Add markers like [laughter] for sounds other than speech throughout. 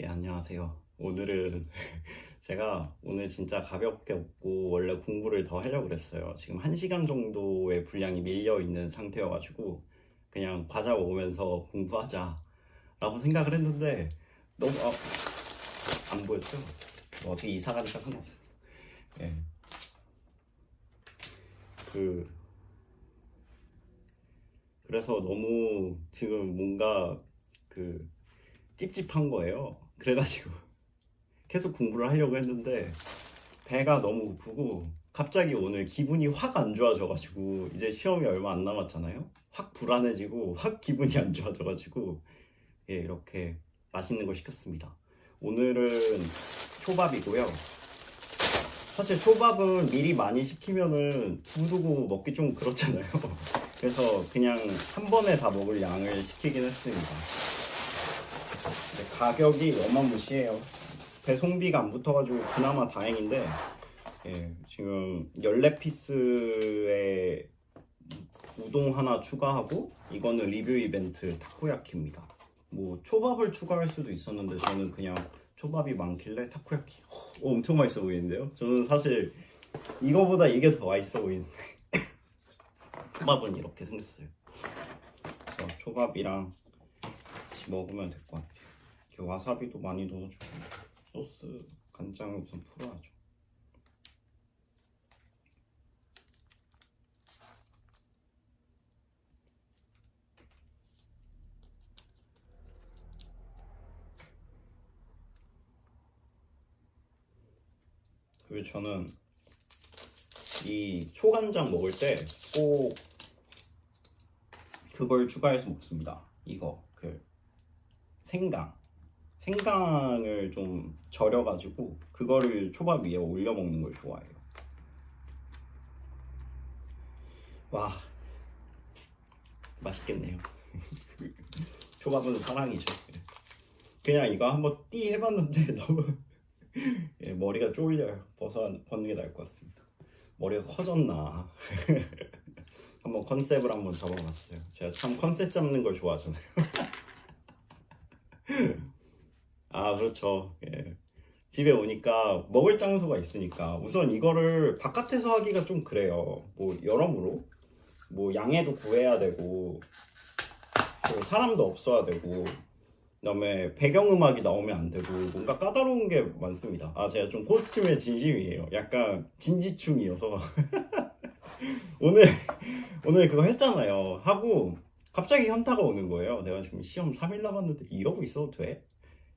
예, 안녕하세요. 오늘은 [laughs] 제가 오늘 진짜 가볍게 먹고 원래 공부를 더 하려고 그랬어요. 지금 1시간 정도의 분량이 밀려 있는 상태여가지고 그냥 과자 먹으면서 공부하자 라고 생각을 했는데 너무 아, 안 보였죠? 뭐 어차피 이사 가니까 상관없어요. 예. 그 그래서 너무 지금 뭔가 그 찝찝한 거예요. 그래가지고 [laughs] 계속 공부를 하려고 했는데 배가 너무 고프고 갑자기 오늘 기분이 확 안 좋아져가지고 이제 시험이 얼마 안 남았잖아요. 확 불안해지고 확 기분이 안 좋아져가지고 예, 이렇게 맛있는 거 시켰습니다. 오늘은 초밥이고요. 사실 초밥은 미리 많이 시키면은 두두고 먹기 좀 그렇잖아요. [laughs] 그래서 그냥 한 번에 다 먹을 양을 시키긴 했습니다. 가격이 어마무시해요. 배송비가 안 붙어가지고 그나마 다행인데 예, 지금 14피스에 우동 하나 추가하고 이거는 리뷰 이벤트 타코야키입니다. 뭐 초밥을 추가할 수도 있었는데 저는 그냥 초밥이 많길래 타코야키 어, 엄청 맛있어 보이는데요? 저는 사실 이거보다 이게 더 맛있어 보이는데 [laughs] 초밥은 이렇게 생겼어요. 초밥이랑 같이 먹으면 될 것 같아요. 이렇게 와사비도 많이 넣어주고 소스 간장을 우선 풀어야죠. 그리고 저는 이 초간장 먹을 때 꼭 그걸 추가해서 먹습니다. 이거 그 생강 생강을 좀 절여가지고 그거를 초밥 위에 올려 먹는 걸 좋아해요. 와 맛있겠네요. [laughs] 초밥은 사랑이죠. 그냥 이거 한번 띠 해봤는데 [laughs] 너무 예, 머리가 쫄려요. 벗어 벗는 게 나을 것 같습니다. 머리가 커졌나? [laughs] 한번 컨셉을 한번 잡아봤어요. 제가 참 컨셉 잡는 걸 좋아하잖아요. 아 그렇죠. 예. 집에 오니까 먹을 장소가 있으니까 우선 이거를 바깥에서 하기가 좀 그래요. 뭐 여러모로 뭐 양해도 구해야 되고 사람도 없어야 되고 그다음에 배경음악이 나오면 안 되고 뭔가 까다로운 게 많습니다. 아 제가 좀 코스튬에 진심이에요. 약간 진지충이어서 [laughs] 오늘 오늘 그거 했잖아요. 하고 갑자기 현타가 오는 거예요. 내가 지금 시험 3일 남았는데 이러고 있어도 돼?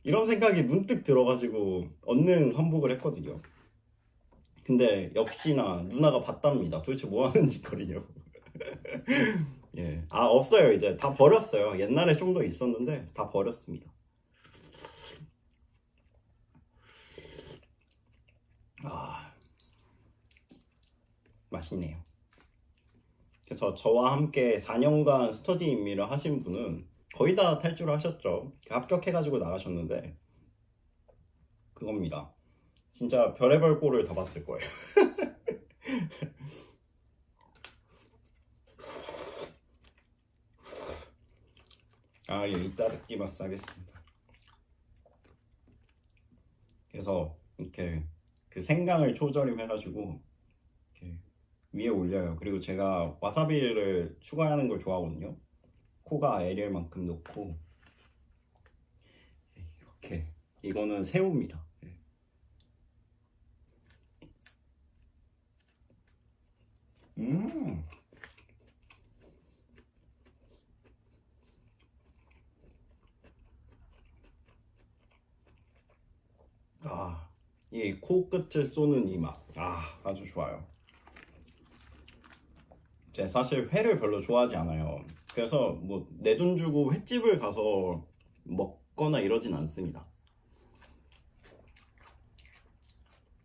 이런 생각이 문득 들어가지고 얻는 환복을 했거든요. 근데 역시나 누나가 봤답니다. 도대체 뭐 하는 짓거리냐고. [laughs] 예. 아, 없어요. 이제 다 버렸어요. 옛날에 좀 더 있었는데 다 버렸습니다. 아, 맛있네요. 그래서 저와 함께 4년간 스터디 인미를 하신 분은 거의 다 탈출을 하셨죠. 합격해가지고 나가셨는데 그겁니다. 진짜 별의별 꼴을 다 봤을 거예요. [laughs] 아, 예, 이따 듣기 맛싸겠습니다. 그래서 이렇게 그 생강을 초절임해가지고 이렇게 위에 올려요. 그리고 제가 와사비를 추가하는 걸 좋아하거든요. 코가 애릴 만큼 넣고 이렇게 이거는 새우입니다. 예. 음. 아, 이 코끝을 쏘는 이 맛. 아, 아주 좋아요. 제가 사실 회를 별로 좋아하지 않아요. 그래서 뭐 내 돈 주고 횟집을 가서 먹거나 이러진 않습니다.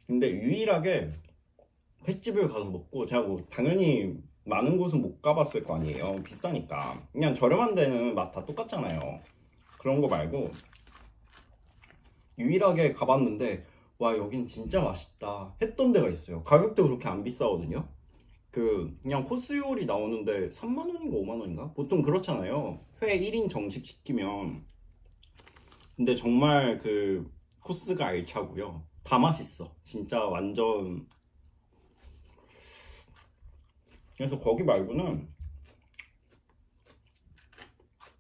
근데 유일하게 횟집을 가서 먹고 제가 뭐 당연히 많은 곳은 못 가봤을 거 아니에요. 비싸니까. 그냥 저렴한 데는 맛 다 똑같잖아요. 그런 거 말고 유일하게 가봤는데 와 여긴 진짜 맛있다 했던 데가 있어요. 가격도 그렇게 안 비싸거든요. 그 그냥 코스 요리 나오는데 3만 원인가 5만 원인가? 보통 그렇잖아요. 회 1인 정식 시키면 근데 정말 그 코스가 알차고요. 다 맛있어. 진짜 완전. 그래서 거기 말고는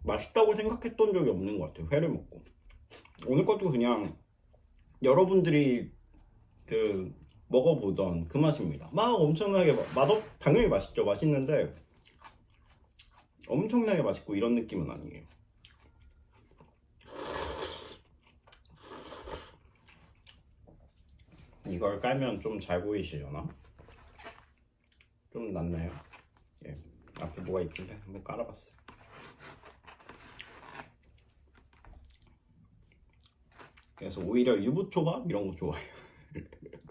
맛있다고 생각했던 적이 없는 것 같아요. 회를 먹고. 오늘 것도 그냥 여러분들이 그 먹어보던 그 맛입니다. 막 엄청나게 마- 맛없 당연히 맛있죠. 맛있는데 엄청나게 맛있고 이런 느낌은 아니에요. 이걸 깔면 좀 잘 보이시려나? 좀 낫나요? 예. 앞에 뭐가 있길래 한번 깔아봤어요. 그래서 오히려 유부초밥 이런 거 좋아해요. [laughs]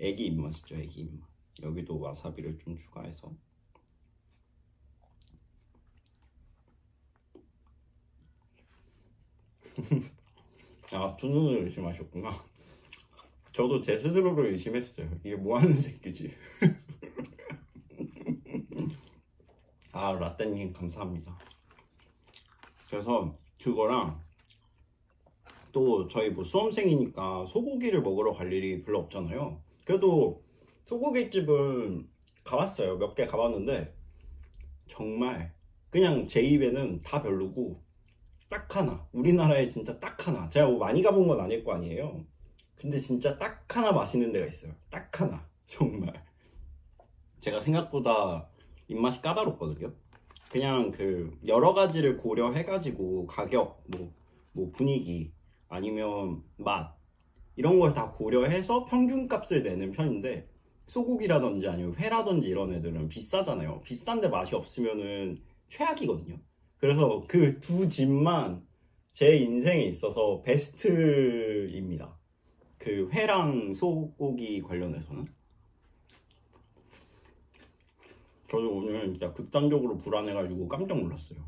애기 입맛이죠, 애기 입맛. 여기도 와사비를 좀 추가해서. [laughs] 아, 두 눈을 의심하셨구나. 저도 제 스스로를 의심했어요. 이게 뭐 하는 새끼지? [laughs] 아, 라떼님 감사합니다. 그래서 그거랑 또 저희 뭐 수험생이니까 소고기를 먹으러 갈 일이 별로 없잖아요. 그래도 소고기집은 가봤어요. 몇 개 가봤는데 정말 그냥 제 입에는 다 별로고 딱 하나 우리나라에 진짜 딱 하나 제가 뭐 많이 가본 건 아닐 거 아니에요. 근데 진짜 딱 하나 맛있는 데가 있어요. 딱 하나 [laughs] 정말 제가 생각보다 입맛이 까다롭거든요. 그냥 그 여러 가지를 고려해 가지고 가격 뭐, 뭐 분위기 아니면 맛 이런 걸 다 고려해서 평균값을 내는 편인데 소고기라든지 아니면 회라든지 이런 애들은 비싸잖아요. 비싼데 맛이 없으면은 최악이거든요. 그래서 그 두 집만 제 인생에 있어서 베스트입니다. 그 회랑 소고기 관련해서는. 저도 오늘 진짜 극단적으로 불안해가지고 깜짝 놀랐어요.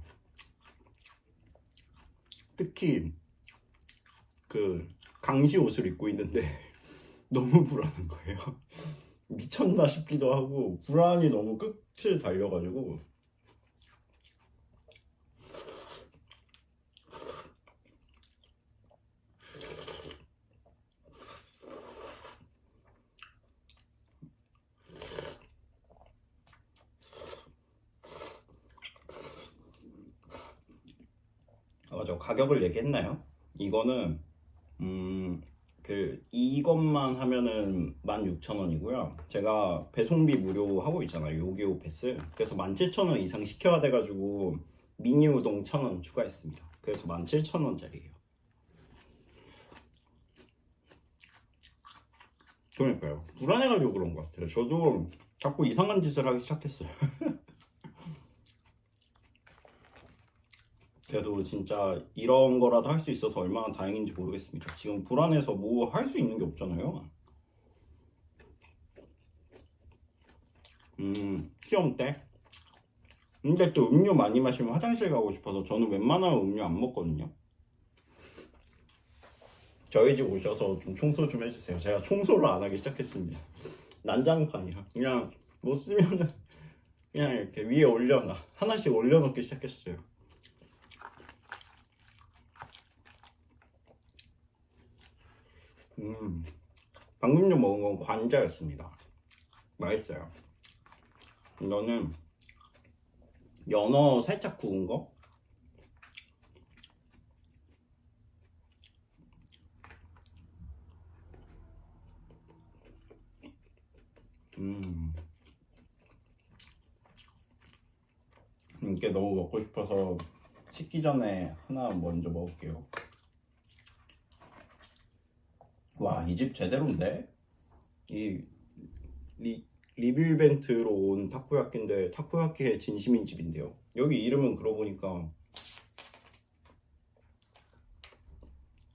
특히 그 강시 옷을 입고 있는데 [laughs] 너무 불안한 거예요. [laughs] 미쳤나 싶기도 하고 불안이 너무 끝을 달려가지고 아, 맞아 가격을 얘기했나요? 이거는 음, 그 이것만 하면은 16,000원이고요. 제가 배송비 무료 하고 있잖아요. 요기요 패스. 그래서 17,000원 이상 시켜야 돼 가지고 미니 우동 1,000원 추가했습니다. 그래서 17,000원짜리예요. 그러니까요. 불안해가지고 그런 것 같아요. 저도 자꾸 이상한 짓을 하기 시작했어요. [laughs] 그래도 진짜 이런 거라도 할 수 있어서 얼마나 다행인지 모르겠습니다. 지금 불안해서 뭐 할 수 있는 게 없잖아요. 음, 시험 때. 근데 또 음료 많이 마시면 화장실 가고 싶어서 저는 웬만하면 음료 안 먹거든요. 저희 집 오셔서 좀 청소 좀 해주세요. 제가 청소를 안 하기 시작했습니다. 난장판이야. 그냥 못 쓰면은 그냥 이렇게 위에 올려놔. 하나씩 올려놓기 시작했어요. 음, 방금 전 먹은 건 관자였습니다. 맛있어요. 이거는 연어 살짝 구운 거? 음. 이게 너무 먹고 싶어서 식기 전에 하나 먼저 먹을게요. 와, 이 집 제대로인데? 이 리, 리뷰 이벤트로 온 타코야끼인데 타코야끼의 진심인 집인데요. 여기 이름은 그러고 보니까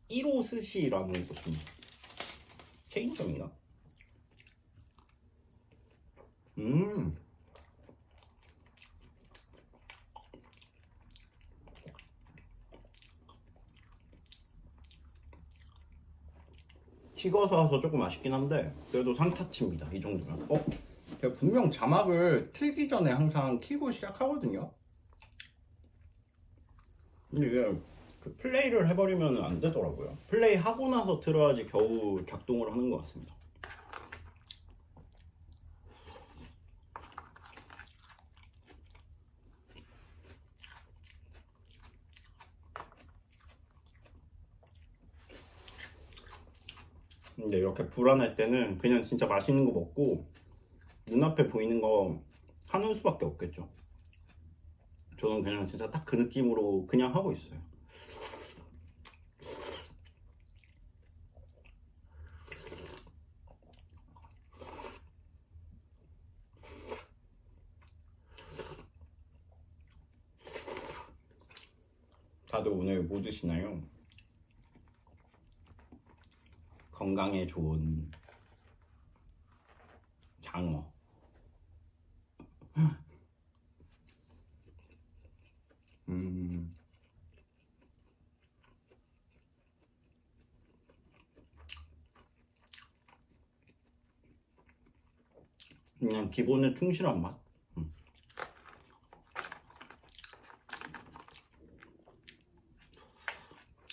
1호 스시라는 곳입니다. 체인점인가? 음. 식어서 와서 조금 아쉽긴 한데 그래도 상타치입니다 이 정도면 어? 제가 분명 자막을 틀기 전에 항상 키고 시작하거든요 근데 이게 그그 플레이를 해버리면 안 되더라고요. 플레이 하고 나서 틀어야지 겨우 작동을 하는 것 같습니다. 근데 이렇게 불안할 때는 그냥 진짜 맛있는 거 먹고 눈앞에 보이는 거 하는 수밖에 없겠죠. 저는 그냥 진짜 딱 그 느낌으로 그냥 하고 있어요. 다들 오늘 뭐 드시나요? 건강에 좋은 장어. 음. 그냥 기본에 충실한 맛. 음.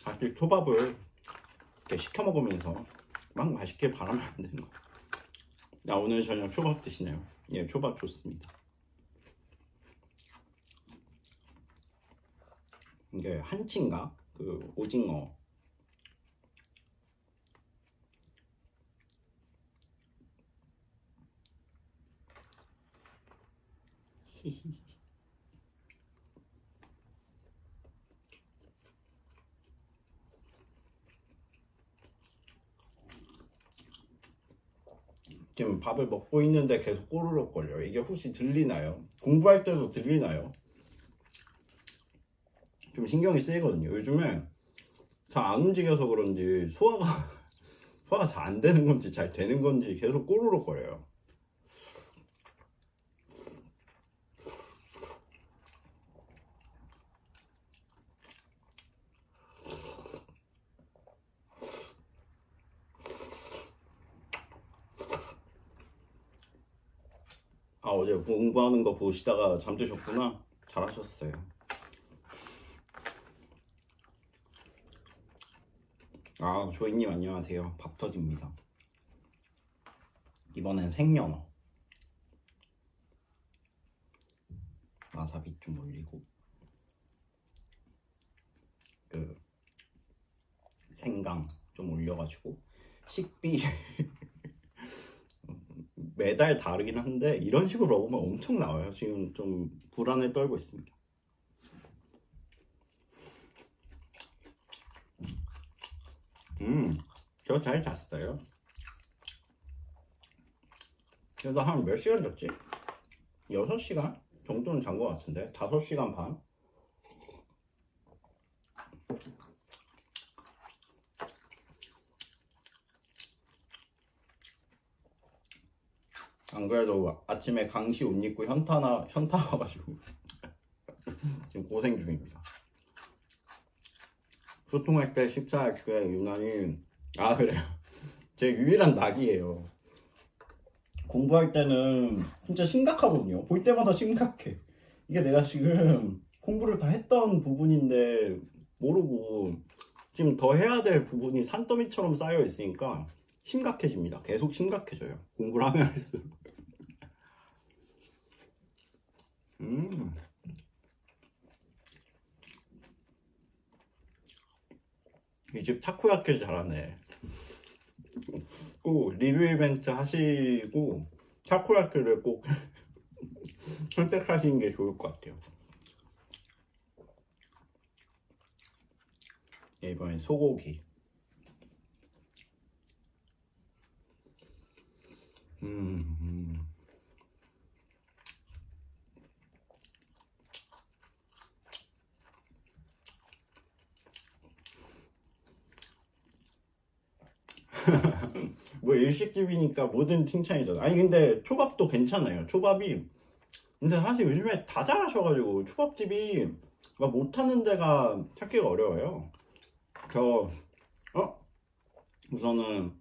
사실 초밥을 이렇게 시켜 먹으면서 막 맛있게 바라면 안 되는 거야. 나 오늘 저녁 초밥 드시네요. 예, 초밥 좋습니다. 이게 한치인가? 그 오징어. 지금 밥을 먹고 있는데 계속 꼬르륵 거려요. 이게 혹시 들리나요? 공부할 때도 들리나요? 좀 신경이 쓰이거든요. 요즘에 잘 안 움직여서 그런지 소화가 [laughs] 소화가 잘 안 되는 건지 잘 되는 건지 계속 꼬르륵 거려요. 어제 공부하는 거 보시다가 잠드셨구나. 잘하셨어요. 아 조이님 안녕하세요. 밥터집니다. 이번엔 생연어. 와사비 좀 올리고 그 생강 좀 올려가지고 식비 [laughs] 매달 다르긴 한데 이런 식으로 먹으면 엄청 나와요. 지금 좀 불안을 떨고 있습니다. 음, 저 잘 잤어요. 그래도 한몇 시간 잤지? 6시간 정도는 잔 것 같은데 5시간 반? 안 그래도 아침에 강시 옷 입고 현타나 현타 와가지고 [laughs] 지금 고생 중입니다. 소통할 때 식사할 때 유난히 아 그래요. 제 유일한 낙이에요. 공부할 때는 진짜 심각하거든요. 볼 때마다 심각해. 이게 내가 지금 공부를 다 했던 부분인데 모르고 지금 더 해야 될 부분이 산더미처럼 쌓여 있으니까 심각해집니다. 계속 심각해져요. 공부를 하면 할수록. 음. 이 집 타코야키 잘하네. 꼭 리뷰 이벤트 하시고 타코야키를 꼭 [laughs] 선택하시는 게 좋을 것 같아요. 예, 이번엔 소고기. 음, 음. 뭐 일식집이니까 뭐든 칭찬이잖아. 아니 근데 초밥도 괜찮아요. 초밥이 근데 사실 요즘에 다 잘하셔가지고 초밥집이 막 못하는 데가 찾기가 어려워요. 저 어? 우선은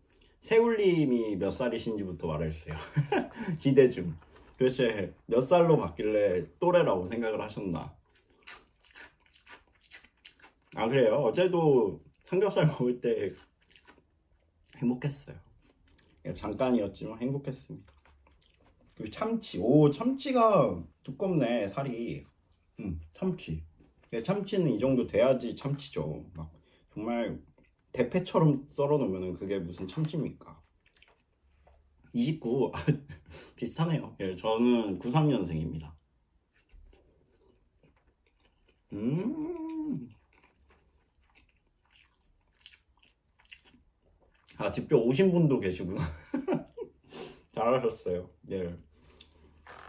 세울님이 몇 살이신지부터 말해주세요. [laughs] 기대 좀. 도대체 몇 살로 바뀔래 또래라고 생각을 하셨나? 아 그래요? 어제도 삼겹살 먹을 때 행복했어요. 예, 잠깐이었지만 행복했습니다. 그리고 참치, 오 참치가 두껍네 살이. 음 참치. 예, 참치는 이 정도 돼야지 참치죠. 막 정말 대패처럼 썰어 놓으면 그게 무슨 참치입니까? 29 아, [laughs] 비슷하네요. 예, 저는 93년생입니다. 음. 아, 직접 오신 분도 계시구나. [laughs] 잘하셨어요. 예.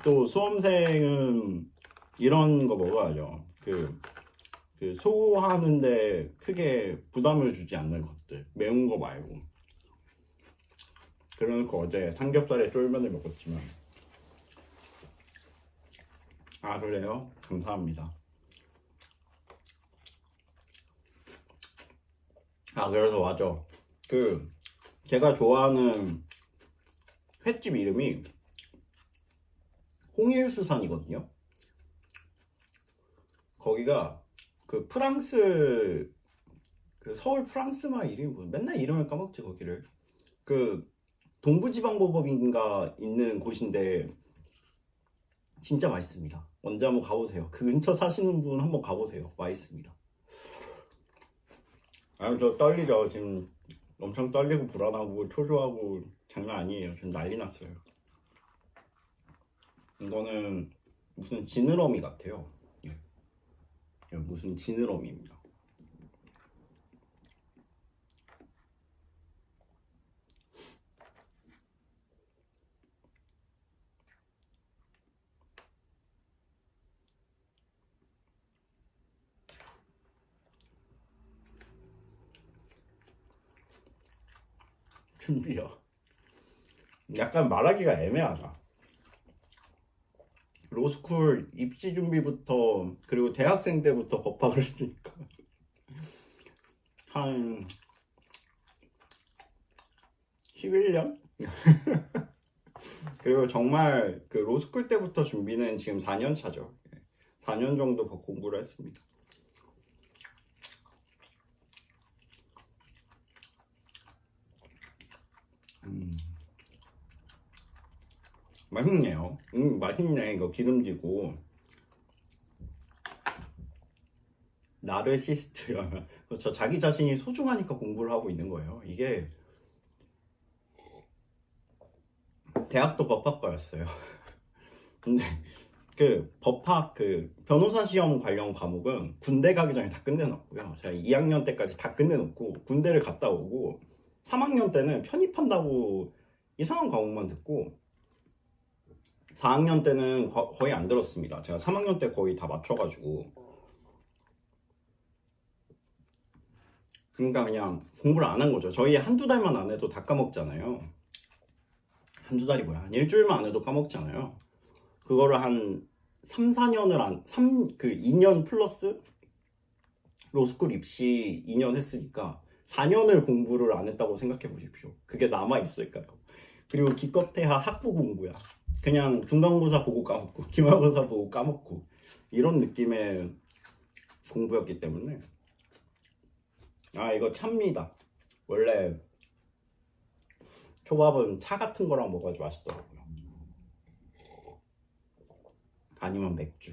또 수험생은 이런 거 먹어야죠. 그, 그 소화하는데 크게 부담을 주지 않는 것들. 매운 거 말고. 그러니까 어제 삼겹살에 쫄면을 먹었지만. 아, 그래요? 감사합니다. 아, 그래서 맞아. 그, 제가 좋아하는 횟집 이름이 홍일수산이거든요. 거기가 그 프랑스 그 서울 프랑스마 이름이 뭐 맨날 이름을 까먹지 거기를 그 동부지방법인가 있는 곳인데 진짜 맛있습니다. 언제 한번 가보세요. 그 근처 사시는 분 한번 가보세요. 맛있습니다. 아유 저 떨리죠. 지금 엄청 떨리고 불안하고 초조하고 장난 아니에요. 지금 난리 났어요. 이거는 무슨 지느러미 같아요. 예. 예, 무슨 지느러미입니다. 준비요. [laughs] 약간 말하기가 애매하다. 로스쿨 입시 준비부터 그리고 대학생 때부터 [laughs] 법학을 했으니까 한 11년? [laughs] 그리고 정말 그 로스쿨 때부터 준비는 지금 4년 차죠. 4년 정도 공부를 했습니다. 음. 맛있네요. 음, 맛있네. 이거 기름지고. 나르시스트. 저 [laughs] 자기 자신이 소중하니까 공부를 하고 있는 거예요. 이게 대학도 법학과였어요. [laughs] 근데 그 법학 그 변호사 시험 관련 과목은 군대 가기 전에 다 끝내놨고요. 제가 2학년 때까지 다 끝내놓고 군대를 갔다 오고 3학년 때는 편입한다고 이상한 과목만 듣고 4학년 때는 거, 거의 안 들었습니다. 제가 3학년 때 거의 다 맞춰가지고 그러니까 그냥 공부를 안 한 거죠. 저희 한두 달만 안 해도 다 까먹잖아요. 한두 달이 뭐야? 한 일주일만 안 해도 까먹잖아요. 그거를 한 3, 4년을 안, 3, 그 2년 플러스 로스쿨 입시 2년 했으니까 4년을 공부를 안 했다고 생각해 보십시오. 그게 남아 있을까요? 그리고 기껏해야 학부 공부야. 그냥 중간고사 보고 까먹고 [laughs] 기말고사 보고 까먹고 이런 느낌의 공부였기 때문에 아 이거 찹니다. 원래 초밥은 차 같은 거랑 먹어야지 맛있더라고요. 아니면 맥주,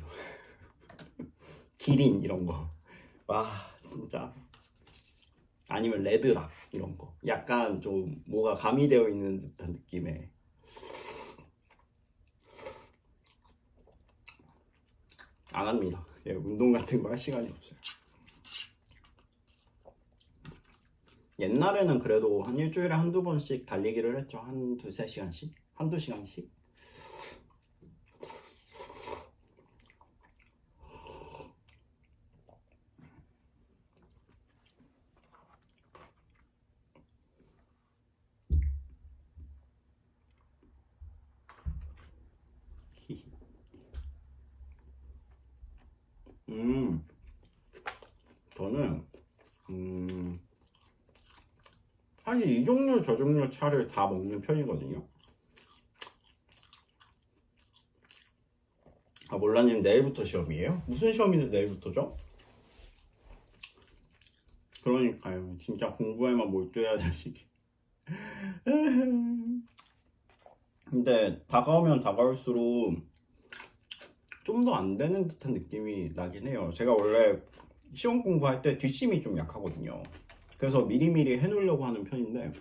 [laughs] 기린 이런 거. 와 진짜 아니면 레드락 이런 거. 약간 좀 뭐가 가미되어 있는 듯한 느낌의 안 합니다. 예, 운동 같은 거 할 시간이 없어요. 옛날에는 그래도 한 일주일에 한두 번씩 달리기를 했죠. 한 두세 시간씩? 한두 시간씩 음, 저는 음, 사실 이 종류 저 종류 차를 다 먹는 편이거든요. 아 몰라님 내일부터 시험이에요? 무슨 시험인데 내일부터죠? 그러니까요. 진짜 공부에만 몰두해야 자식이. [laughs] 근데 다가오면 다가올수록 좀 더 안 되는 듯한 느낌이 나긴 해요. 제가 원래 시험 공부할 때 뒷심이 좀 약하거든요. 그래서 미리미리 해놓으려고 하는 편인데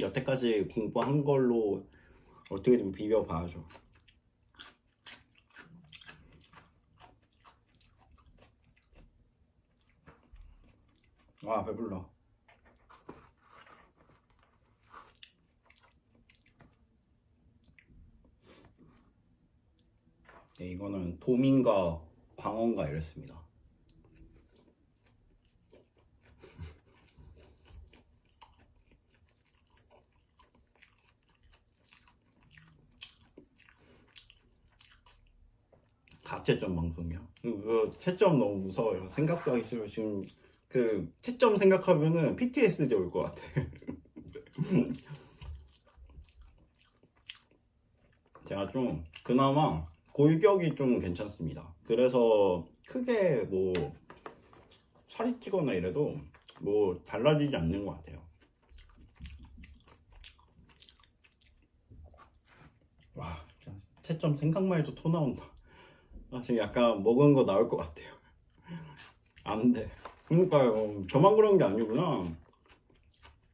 여태까지 공부한 걸로 어떻게든 비벼봐야죠. 와 배불러. 네, 이거는 도민과 광원가 이랬습니다. 가채점 방송이요. 그 채점 너무 무서워요. 생각도 하기 싫어. 지금 그 채점 생각하면은 PTSD 올 것 같아. [laughs] 제가 좀 그나마 골격이 좀 괜찮습니다. 그래서 크게 뭐 살이 찌거나 이래도 뭐 달라지지 않는 것 같아요. 와, 채점 생각만 해도 토 나온다. 아, 지금 약간 먹은 거 나올 것 같아요. 안 돼. 그러니까요. 저만 그런 게 아니구나.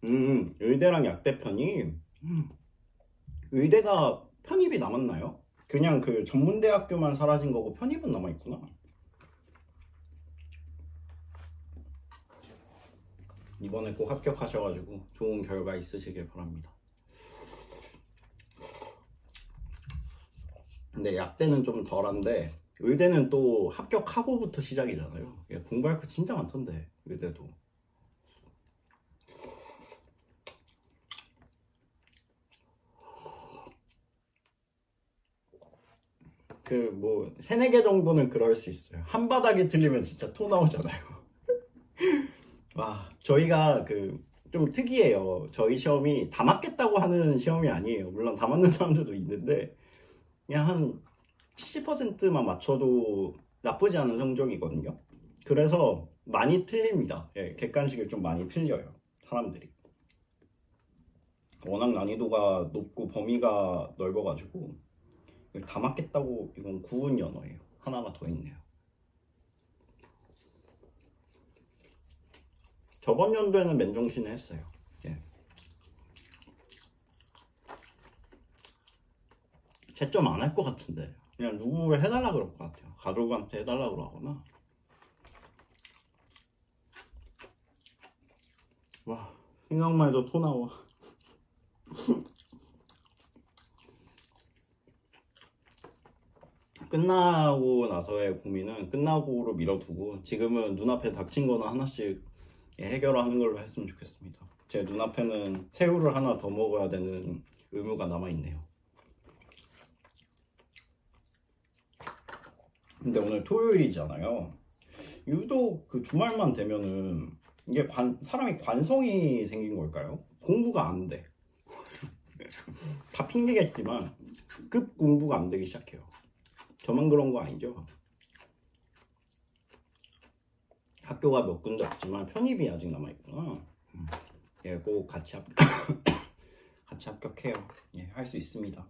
음, 의대랑 약대 음, 의대가 편입이 남았나요? 그냥 그 전문대학교만 사라진 거고 편입은 남아있구나. 이번에 꼭 합격하셔가지고 좋은 결과 있으시길 바랍니다. 근데 약대는 좀 덜한데 의대는 또 합격하고부터 시작이잖아요. 예, 공부할 거 진짜 많던데 의대도. 그 뭐 세네 개 정도는 그럴 수 있어요. 한 바닥이 틀리면 진짜 토 나오잖아요. [laughs] 와 저희가 그 좀 특이해요. 저희 시험이 다 맞겠다고 하는 시험이 아니에요. 물론 다 맞는 사람들도 있는데 그냥 한 70%만 맞춰도 나쁘지 않은 성적이거든요. 그래서 많이 틀립니다. 예, 객관식을 좀 많이 틀려요. 사람들이. 워낙 난이도가 높고 범위가 넓어가지고 다 맞겠다고 이건 구운 연어예요. 하나가 더 있네요. 저번 연도에는 맨정신에 했어요. 예. 채점 안 할 것 같은데 그냥 누구 해달라 그럴 것 같아요. 가족한테 해달라 그러거나. 와 생각만 해도 토 나와. [laughs] 끝나고 나서의 고민은 끝나고로 밀어두고 지금은 눈앞에 닥친 거나 하나씩 해결하는 걸로 했으면 좋겠습니다. 제 눈앞에는 새우를 하나 더 먹어야 되는 의무가 남아있네요. 근데 오늘 토요일이잖아요. 유독 그 주말만 되면은 이게 관, 사람이 관성이 생긴 걸까요? 공부가 안 돼. [laughs] 다 핑계겠지만 급 공부가 안 되기 시작해요. 저만 그런 거 아니죠? 학교가 몇 군데 없지만 편입이 아직 남아 있구나. 음. 예, 꼭 같이 합 [coughs] 같이 합격해요. 예, 할 수 있습니다.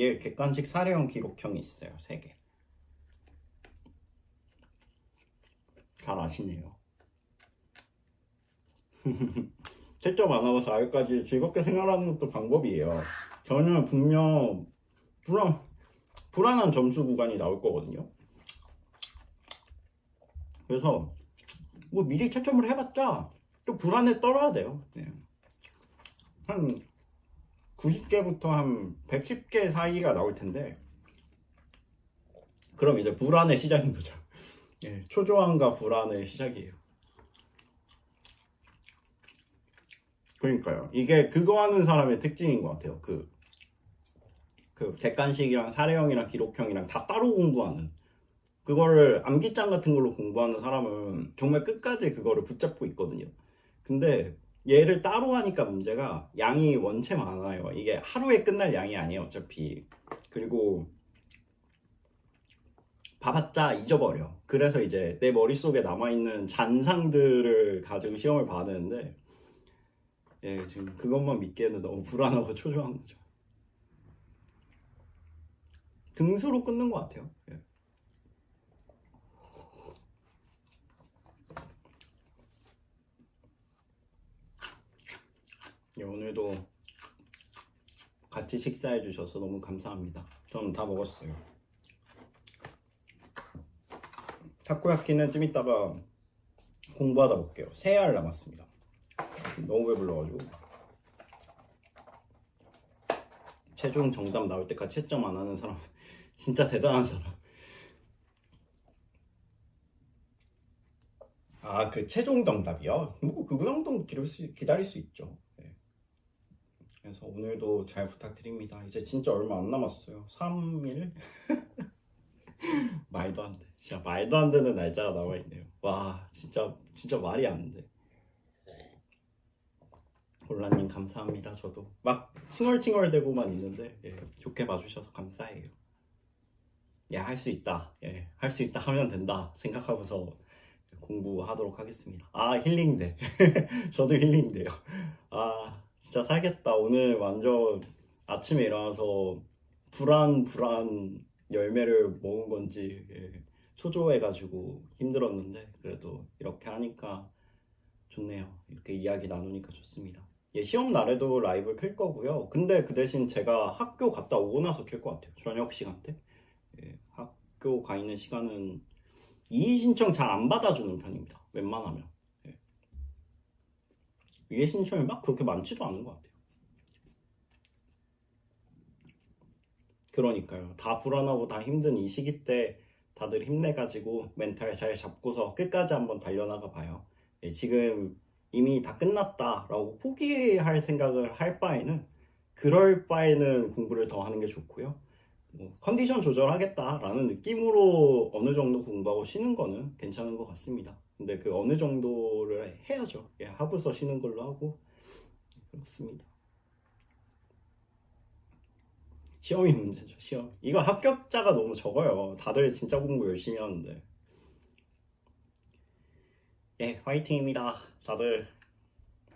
예, 객관식 사례형 기록형이 있어요. 세 개. 잘 아시네요. [laughs] 채점 안 하고 4일까지 즐겁게 생활하는 것도 방법이에요. 저는 분명 불안, 불안한 점수 구간이 나올 거거든요. 그래서 뭐 미리 채점을 해봤자 또 불안에 떨어야 돼요. 네. 한 90개부터 한 110개 사이가 나올 텐데 그럼 이제 불안의 시작인 거죠. [laughs] 예, 초조함과 불안의 시작이에요. 그러니까요. 이게 그거 하는 사람의 특징인 것 같아요. 그, 그 객관식이랑 사례형이랑 기록형이랑 다 따로 공부하는 그거를 암기장 같은 걸로 공부하는 사람은 정말 끝까지 그거를 붙잡고 있거든요. 근데 얘를 따로 하니까 문제가 양이 원체 많아요. 이게 하루에 끝날 양이 아니에요, 어차피. 그리고 봐봤자 잊어버려. 그래서 이제 내 머릿속에 남아있는 잔상들을 가지고 시험을 봐야 되는데, 예, 지금 그것만 믿기에는 너무 불안하고 [laughs] 초조한 거죠. 등수로 끊는 것 같아요. 예. 예, 오늘도 같이 식사해 주셔서 너무 감사합니다. 저는 다 먹었어요. 타코야키는 좀 이따가 공부하다 볼게요. 세 알 남았습니다. 너무 배불러가지고 최종 정답 나올 때까지 채점 안 하는 사람 [laughs] 진짜 대단한 사람. 아 그 최종 정답이요? 뭐 그 정도 기다릴 수, 기다릴 수 있죠. 네. 그래서 오늘도 잘 부탁드립니다. 이제 진짜 얼마 안 남았어요. 3일? [laughs] 말도 안 돼. 진짜 말도 안 되는 날짜가 나와 있네요. 와, 진짜 진짜 말이 안 돼. 볼라님 감사합니다. 저도 막 칭얼칭얼대고만 있는데 예, 좋게 봐주셔서 감사해요. 예, 할 수 있다. 예, 할 수 있다 하면 된다 생각하면서 공부하도록 하겠습니다. 아, 힐링돼. [laughs] 저도 힐링돼요. 아, 진짜 살겠다. 오늘 완전 아침에 일어나서 불안 불안 열매를 먹은 건지 예, 초조해가지고 힘들었는데 그래도 이렇게 하니까 좋네요. 이렇게 이야기 나누니까 좋습니다. 예, 시험 날에도 라이브를 켤 거고요. 근데 그 대신 제가 학교 갔다 오고 나서 켤 것 같아요. 저녁 시간 때. 예, 학교 가 있는 시간은 이의 신청 잘 안 받아주는 편입니다. 웬만하면. 예. 이의 신청이 막 그렇게 많지도 않은 것 같아요. 그러니까요. 다 불안하고 다 힘든 이 시기 때 다들 힘내가지고 멘탈 잘 잡고서 끝까지 한번 달려나가 봐요. 예, 지금 이미 다 끝났다라고 포기할 생각을 할 바에는 그럴 바에는 공부를 더 하는 게 좋고요. 뭐 컨디션 조절하겠다라는 느낌으로 어느 정도 공부하고 쉬는 거는 괜찮은 것 같습니다. 근데 그 어느 정도를 해야죠. 예, 하고서 쉬는 걸로 하고 그렇습니다. 시험이 문제죠. 시험. 이거 합격자가 너무 적어요. 다들 진짜 공부 열심히 하는데. 예, 화이팅입니다. 다들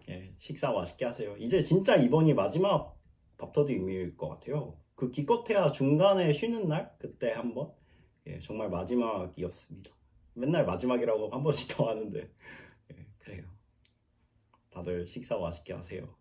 예, 식사 맛있게 하세요. 이제 진짜 이번이 마지막 밥터디임일 것 같아요. 그 기껏해야 중간에 쉬는 날 그때 한번 예, 정말 마지막이었습니다. 맨날 마지막이라고 한 번씩 [laughs] 더 하는데 예, 그래요. 다들 식사 맛있게 하세요.